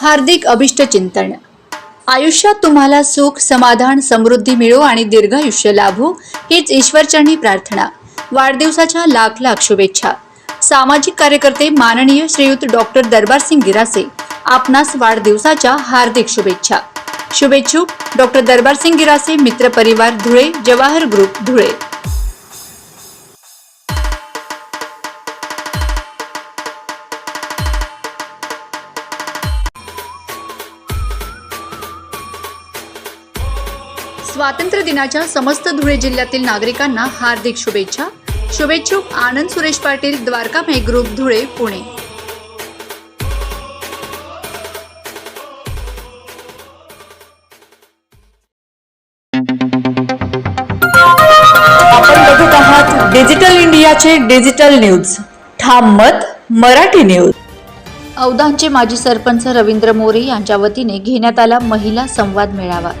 हार्दिक अभिष्ट चिंतन. आयुष्यात तुम्हाला सुख समाधान समृद्धी मिळो आणि दीर्घायुष्य लाभो हीच ईश्वरचरणी प्रार्थना. वाढदिवसाच्या लाख लाख शुभेच्छा. सामाजिक कार्यकर्ते माननीय श्रीयुत डॉक्टर दरबारसिंग गिरासे आपणास वाढदिवसाच्या हार्दिक शुभेच्छा. शुभेच्छुक डॉक्टर दरबारसिंग गिरासे मित्र परिवार धुळे जवाहर ग्रुप धुळे. स्वातंत्र्य दिनाच्या समस्त धुळे जिल्ह्यातील नागरिकांना हार्दिक शुभेच्छा. शुभेच्छुक आनंद सुरेश पाटील द्वारकामाई ग्रुप धुळे पुणे. आपण बघत आहात डिजिटल इंडियाचे डिजिटल न्यूज. ठाम मत मराठी न्यूज. औदांचे माजी सरपंच रवींद्र मोरे यांच्या वतीने घेण्यात आला महिला संवाद मेळावा.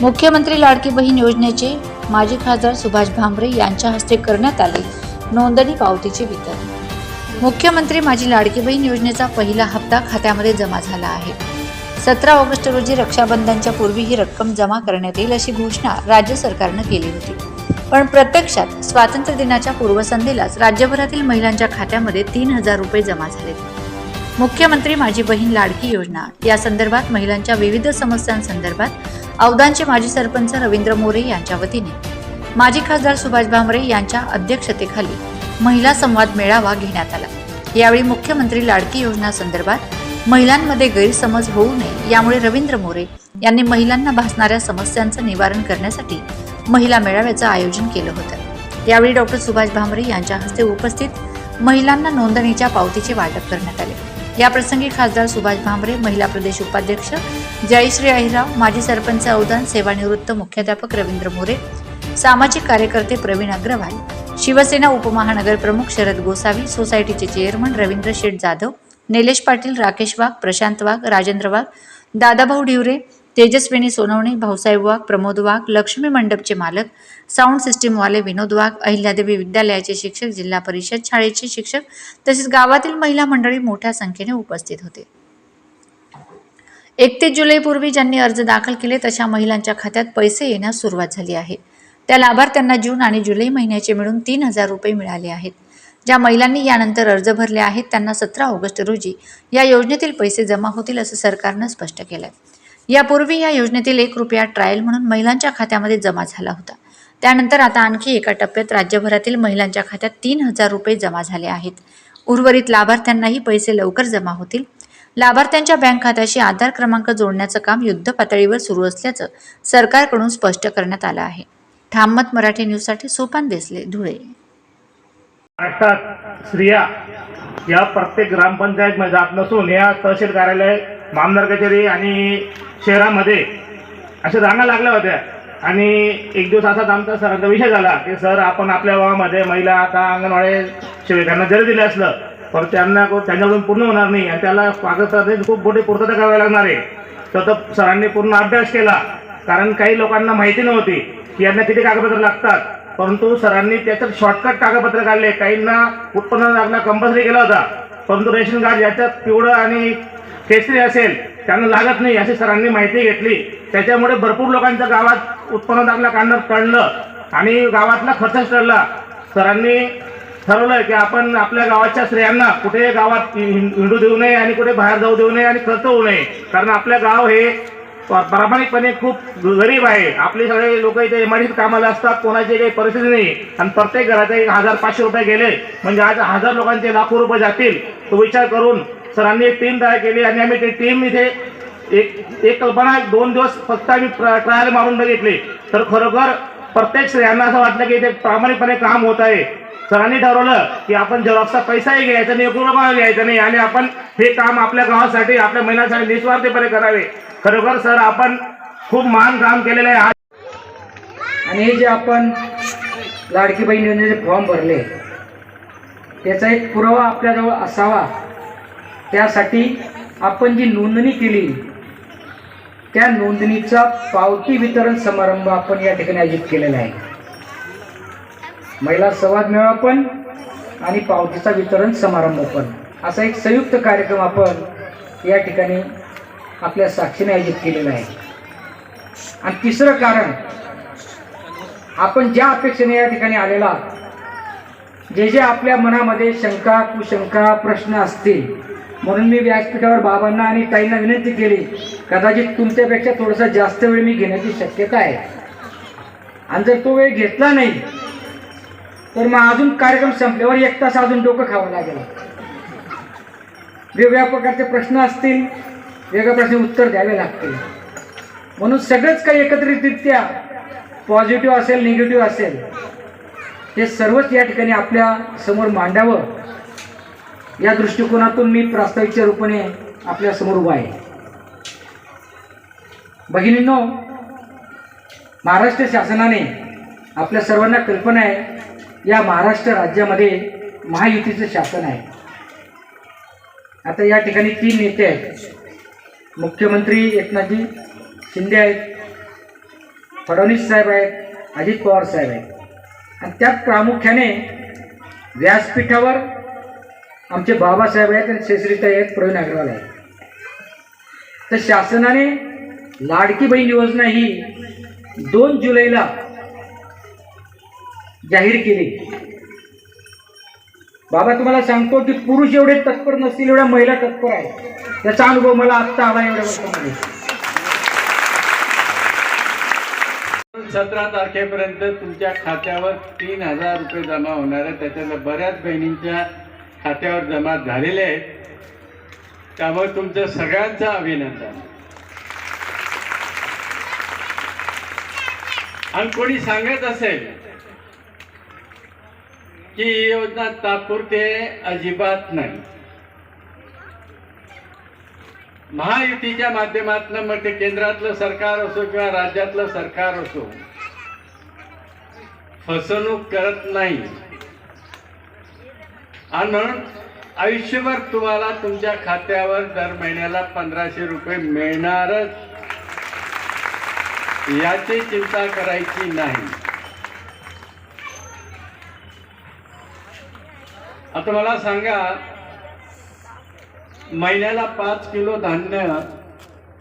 मुख्यमंत्री लाडकी बहीण योजनेचे माजी खासदार सुभाष भामरे यांच्या हस्ते करण्यात आले. नोंदणी पावतीचे वितरण. मुख्यमंत्री माझी लाडकी बहीण योजनेचा पहिला हप्ता खात्यामध्ये जमा झाला आहे. सतरा ऑगस्ट रोजी रक्षाबंधनच्या पूर्वी ही रक्कम जमा करण्यात येईल अशी घोषणा राज्य सरकारनं केली होती. पण प्रत्यक्षात स्वातंत्र्य दिनाच्या पूर्वसंध्येलाच राज्यभरातील महिलांच्या खात्यामध्ये तीन हजार रुपये जमा झाले. मुख्यमंत्री माझी बहीण लाडकी योजना या संदर्भात महिलांच्या विविध समस्यांसंदर्भात औदांचे माजी सरपंच रवींद्र मोरे यांच्या वतीने. माजी खासदार सुभाष भामरे यांच्या अध्यक्षतेखाली महिला संवाद मेळावा घेण्यात आला. यावेळी मुख्यमंत्री लाडकी योजना संदर्भात महिलांमध्ये गैरसमज होऊ नये यामुळे रवींद्र मोरे यांनी महिलांना भासणाऱ्या समस्यांचं निवारण करण्यासाठी महिला मेळाव्याचं आयोजन केलं होतं. यावेळी डॉक्टर सुभाष भामरे यांच्या हस्ते उपस्थित महिलांना नोंदणीच्या पावतीचे वाटप करण्यात आले. याप्रसंगी खासदार सुभाष भांबरे महिला प्रदेश उपाध्यक्ष जयश्री अहिराव माजी सरपंच अवदान सेवानिवृत्त मुख्याध्यापक रवींद्र मोरे सामाजिक कार्यकर्ते प्रवीण अग्रवाल शिवसेना उपमहानगर प्रमुख शरद गोसावी सोसायटीचे चेअरमन रवींद्र शेठ जाधव निलेश पाटील राकेश वाघ प्रशांत वाघ राजेंद्र वाघ दादाभाऊ ढिवरे तेजस्विनी सोनवणे भाऊसाहेब वाघ प्रमोद वाघ लक्ष्मी मंडपचे मालक साऊंड सिस्टीमवाले विनोद वाघ अहिल्यादेवी विद्यालयाचे शिक्षक जिल्हा परिषद शाळेचे शिक्षक तसेच गावातील महिला मंडळी मोठ्या संख्येने उपस्थित होते. एकतीस जुलैपूर्वी ज्यांनी अर्ज दाखल केले तशा महिलांच्या खात्यात पैसे येण्यास सुरुवात झाली आहे. त्या लाभार्थ्यांना जून आणि जुलै महिन्याचे मिळून तीन हजार रुपये मिळाले आहेत. ज्या महिलांनी यानंतर अर्ज भरले आहेत त्यांना सतरा ऑगस्ट रोजी या योजनेतील पैसे जमा होतील असं सरकारनं स्पष्ट केलं आहे यापूर्वी या योजनेतील एक रुपया ट्रायल म्हणून महिलांच्या खात्यामध्ये जमा झाला होता. त्यानंतर आता आणखी एका टप्प्यात राज्यभरातील महिलांच्या खात्यात तीन हजार रुपये जमा झाले आहेत. उर्वरित लाभार्थ्यांनाही पैसे लवकर जमा होतील. लाभार्थ्यांच्या बँक खात्याशी आधार क्रमांक जोडण्याचं काम युद्ध पातळीवर सुरू असल्याचं सरकारकडून स्पष्ट करण्यात आलं आहे. ठाममत मराठी न्यूजसाठी सोपान देसले धुळे. महाराष्ट्रात स्त्रिया या प्रत्येक ग्रामपंचायत जात नसून या तहसील कार्यालय मामदार कचेरी आणि शहरामध्ये अशा रांगा लागल्या होत्या. आणि एक दिवस असाच आमचा सरांचा विषय झाला की सर आपण आपल्या गावामध्ये महिला आता अंगणवाडी सेविकांना जरी दिलं असलं पण त्यांना त्यांच्याकडून पूर्ण होणार नाही आणि त्याला कागदपत्राची खूप मोठी पूर्तता करावी लागणार आहे. तर तो सरांनी पूर्ण अभ्यास केला. कारण काही लोकांना माहिती नव्हती की यांना किती कागदपत्र लागतात. परंतु सरांनी त्याच्यात शॉर्टकट कागदपत्र काढले. काहींना उत्पन्न दाखला कंपल्सरी केला होता. परंतु रेशन कार्ड याच्यात पिवळं आणि खेचरी असेल त्यांना लागत नाही अशी सरांनी माहिती घेतली. त्याच्यामुळे भरपूर लोकांच्या गावात उत्पन्न दाखला काढणं टळलं आणि गावातला खर्चच टळला. सरांनी ठरवलं की आपण आपल्या गावाच्या स्त्रियांना कुठे गावात हिंडू देऊ नये आणि कुठे बाहेर जाऊ देऊ नये आणि खर्च होऊ नये. कारण आपलं गाव हे प- प्रामाणिकपणे खूप गरीब आहे. आपले सगळे लोक इथे एमआयडीत कामाला असतात कोणाची काही परिस्थिती नाही. आणि प्रत्येक घराचे एक हजार पाचशे रुपये गेले. म्हणजे आज हजार लोकांचे लाखो रुपये जातील. तो विचार करून सरांनी एक टीम तयार केली आणि आम्ही ते टीम इथे एक एक कल्पना दोन दिवस फक्त आम्ही ट्रायल मारून बघितले. तर खरोखर प्रत्येक स्त्रियांना असं वाटलं की इथे प्रामाणिकपणे काम होत आहे. सरांनी ठरवलं की आपण जॉबचा पैसाही घ्यायचा नाही एकूण रुपया घ्यायचा नाही आणि आपण हे काम आपल्या गावासाठी आपल्या महिलांसाठी निस्वार्थीपणे करावे. खरोखर सर आपण खूप महान काम केलेलं आहे. आज आणि हे जे आपण लाडकी बहीण योजनेचे फॉर्म भरले त्याचा एक पुरावा आपल्याजवळ असावा. त्यासाठी आपण जी नोंदणी केली त्या नोंदणीचा पावती वितरण समारंभ आपण या ठिकाणी आयोजित केलेला आहे. महिला संवाद मेळा पण आणि पावतीचा वितरण समारंभ पण. असा एक संयुक्त कार्यक्रम आपण या ठिकाणी आपल्या साक्षीने आयोजित केलेला आहे. आणि तिसरं कारण आपण ज्या अपेक्षेने या ठिकाणी आलेला जे जे आपल्या मनामध्ये शंका कुशंका प्रश्न असतील म्हणून मी व्यासपीठावर बाबांना आणि ताईंना विनंती केली कदाचित तुमच्यापेक्षा थोडासा जास्त वेळ मी घेण्याची शक्यता आहे. आणि जर तो वेळ घेतला नाही तर मग अजून कार्यक्रम संपल्यावर एक तास अजून डोकं खावं लागेल. वेगवेगळ्या प्रकारचे प्रश्न असतील वेगळ्या प्रश्न उत्तर द्यावे लागतील. म्हणून सगळंच काही एकत्रितरित्या पॉझिटिव्ह असेल निगेटिव्ह असेल हे सर्वच या ठिकाणी आपल्यासमोर मांडावं. या दृष्टिकोनातून मी प्रास्ताविकच्या रूपाने आपल्यासमोर उभा आहे. भगिनींनो महाराष्ट्र शासनाने आपल्या सर्वांना कल्पना आहे या महाराष्ट्र राज्यामध्ये महायुतीचं शासन आहे. आता या ठिकाणी तीन नेते आहेत. मुख्यमंत्री एकनाथजी शिंदे आहेत फडणवीस साहेब आहेत अजित पवार साहेब आहेत. आणि त्यात प्रामुख्याने व्यासपीठावर आमचे बाबासाहेब आहेत आणि शेषरीताई आहेत प्रवीण अग्रवाल आहेत. तर शासनाने लाडकी बहीण योजना ही दोन जुलैला जाहीर केली. बाबा तुम्हाला सांगतो की पुरुष एवढे तत्पर नसतील एवढ्या महिला तत्पर आहेत. त्याचा अनुभव मला आत्ता आला एवढ्या वर्षामध्ये. सतरा तारखेपर्यंत तुमच्या खात्यावर तीन हजार रुपये जमा होणार आहे त्याच्यातल्या बऱ्याच बहिणींच्या खात्यावर जमा झालेले आहेत. त्यामुळे तुमचं सगळ्यांचं अभिनंदन. आणि कोणी सांगत असेल की ही योजना तात्पुरते अजिबात नाही. महायुतीच्या माध्यमातून मग ते केंद्रातलं सरकार असो किंवा राज्यातलं सरकार असो फसवणूक करत नाही. आणि म्हणून आयुष्यभर तुम्हाला तुमच्या खात्यावर दर महिन्याला पंधराशे रुपये मिळणारच. याची चिंता करायची नाही. आता मला सांगा महिन्याला पाच किलो धान्य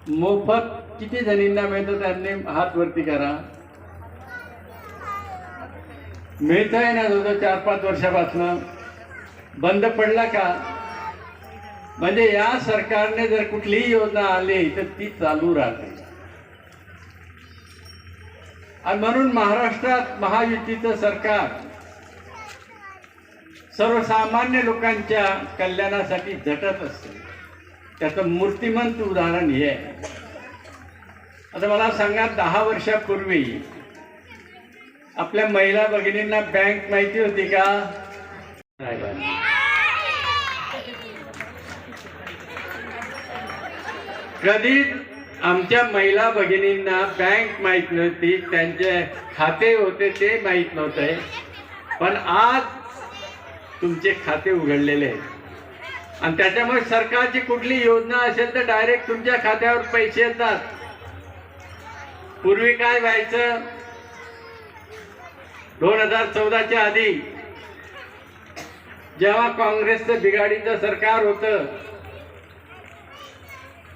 मोफत किती जणींना मिळतं त्यांनी हात वरती करा. मिळतंय आहे ना तुझं चार पाच वर्षापासून. बंद पडला का? म्हणजे या सरकारने जर कुठलीही योजना आली तर ती चालू राहते. आणि म्हणून महाराष्ट्रात महायुतीचं सरकार सर्वसामान्य लोकांच्या कल्याणासाठी झटत असते. त्याचं मूर्तिमंत उदाहरण हे आहे. आता मला सांगा दहा वर्षापूर्वी आपल्या महिला भगिनींना बँक माहिती होती का? कधीच आमच्या महिला भगिनींना बँक माहीत नव्हती त्यांचे खाते होते ते माहीत नव्हते. पण आज तुमचे खाते उघडलेले आहेत. आणि त्याच्यामुळे सरकारची कुठली योजना असेल तर डायरेक्ट तुमच्या खात्यावर पैसे येतात. पूर्वी काय व्हायचं? दोन हजार चौदाच्या आधी जेव्हा काँग्रेसचं बिघाडीचं सरकार होतं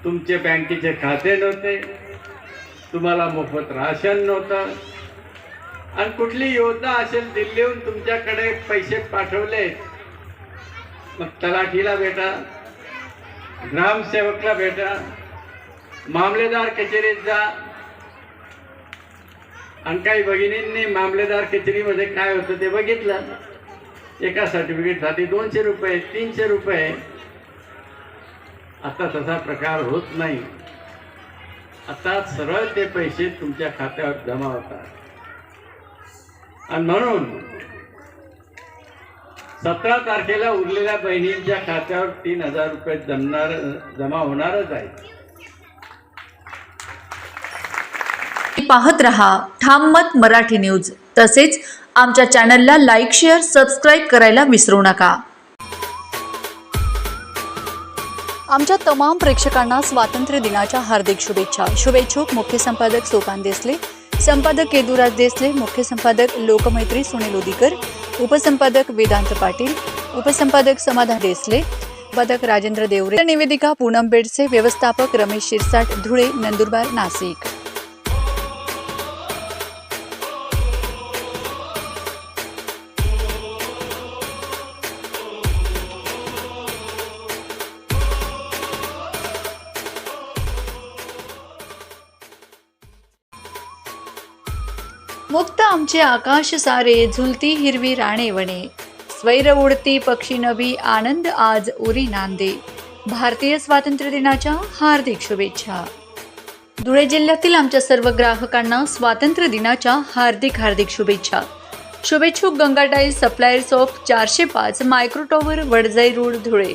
तुमचे बँकेचे खाते नव्हते तुम्हाला मोफत राशन नव्हतं. आणि कुठली योजना असेल दिल्लीहून तुमच्याकडे पैसे पाठवले मग तलाठीला भेटा ग्रामसेवकला भेटा मामलेदार कचेरीत जा. आणि काही भगिनींनी मामलेदार कचेरीमध्ये काय होतं ते बघितलं. एका सर्टिफिकेटसाठी दोनशे रुपये तीनशे रुपये. आता तसा प्रकार होत नाही. आता सरळ ते पैसे तुमच्या खात्यावर जमा होतात. आणि म्हणून सतरा तारखेला उरलेल्या बहिणींच्या खात्यावर तीन हजार रुपये जमणार जमा होणारच आहे. पाहत रहा ठाम मत मराठी न्यूज. तसेच आमच्या चॅनलला लाईक शेअर सबस्क्राईब करायला विसरू नका. आमच्या तमाम प्रेक्षकांना स्वातंत्र्य दिनाच्या हार्दिक शुभेच्छा. शुभेच्छुक मुख्य संपादक सोपान देसले संपादक केदुराज देसले मुख्य संपादक लोकमैत्री सुनील उदीकर उपसंपादक वेदांत पाटील उपसंपादक समाधान देसले पदक राजेंद्र देवरे निवेदिका पूनम बेडसे व्यवस्थापक रमेश शिरसाट धुळे नंदुरबार नाशिक. मुक्त आमचे आकाश सारे झुलती हिरवी राणे वणे. स्वैर उडती पक्षी नवी आनंद आज उरी नांदे. भारतीय स्वातंत्र्य दिनाच्या हार्दिक शुभेच्छा. धुळे जिल्ह्यातील आमच्या सर्व ग्राहकांना स्वातंत्र्य दिनाच्या हार्दिक हार्दिक शुभेच्छा. शुभेच्छुक गंगाटाईल सप्लायर्स ऑफ चारशे पाच मायक्रोटॉवर वडजाई रोड धुळे.